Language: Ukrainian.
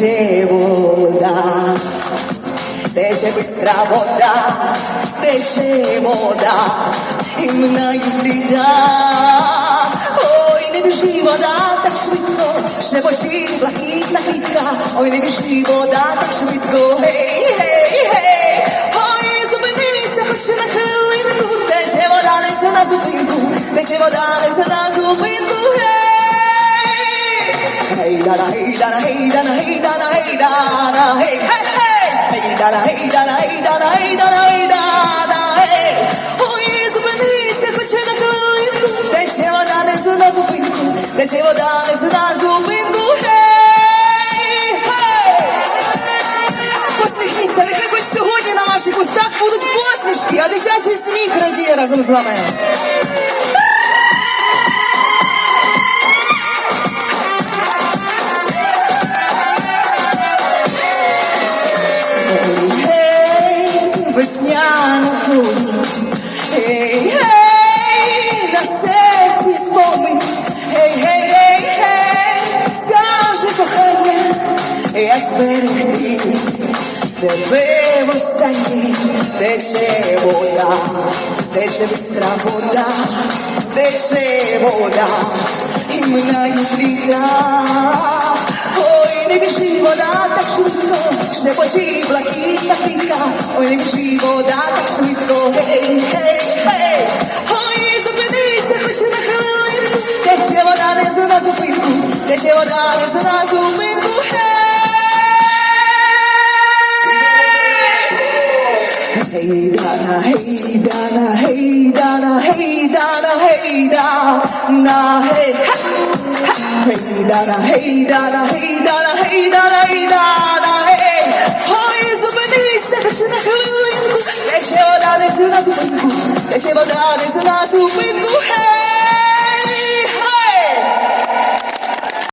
тече вода, тече бистра вода, тече вода, і минають літа. Ой, не біжи вода так швидко, шепочі блакитна квітка, ой, не біжи вода так швидко, гей, гей, гей, ой, зупинися, хоч на хвилинку, тече вода, несе на зупинку, тече вода, несе на зупинку, гей. Hey dana hey dana hey dana hey dana hey dana hey. Dana Ой, зупинися, хоч на хвилинку, тече вода, несе на зупинку, тече вода, несе на гей, гей! Посміхніться, нехай хоч сьогодні на ваших устах будуть посмішки, а дитячий сміх радіє разом з вами. Хвилі, гей, гей, на серці спомин, гей, гей, гей, гей, скаже кохання, як зберегти тебе востаннє, тече вода, тече бистра вода, тече вода, і минають літа. Ой, не біжи вода так швидко, шепочі блакитна квітка, ой, не біжи вода так швидко, гей, гей, гей, ой, зупинися, хоч на хвилинку, тече вода, не на зупинку, тече вода, не на зупинку, гей. Hey. Dana, hey Dana, hey Dana, hey Dana, hey Dana, hey. Ha, ha. Hey Dana, hey Dana, hey Dana, hey Dana, hey Dana, хоч на